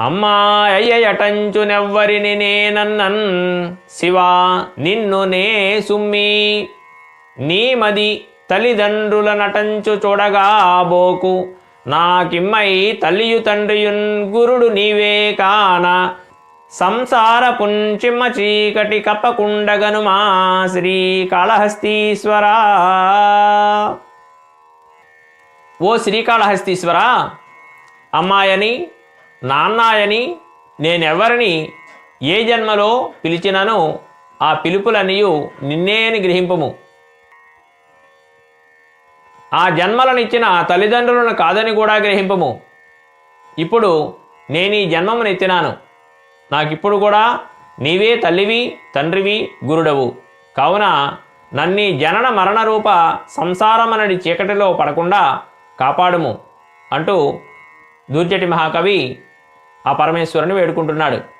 అమ్మా నేనన్నన్. శివా నిన్ను నే సుమ్మి. నీమది తల్లిదండ్రుల నటంచు చూడగా బోకు. నాకిమ్మై తల్లియు తండ్రియున్ గురుడు నీవే కాన. సంసార పుంచిమ్మ చీకటి కప్పకుండగను మా శ్రీకాళహస్తీశ్వరా ఓ శ్రీకాళహస్తీశ్వరా అమ్మాయని నాన్నాయని నేనెవరిని ఏ జన్మలో పిలిచినను ఆ పిలుపులనియు నిన్నేని గ్రహింపము. ఆ జన్మలనిచ్చిన తల్లిదండ్రులను కాదని కూడా గ్రహింపము. ఇప్పుడు నేను ఈ జన్మమునెత్తినాను. నాకిప్పుడు కూడా నీవే తల్లివి తండ్రివి గురుడవు. కావున నన్నీ జనన మరణ రూప సంసారమనడి చీకటిలో పడకుండా కాపాడుము అంటూ దూర్జటి మహాకవి ఆ పరమేశ్వరుని వేడుకుంటున్నాడు.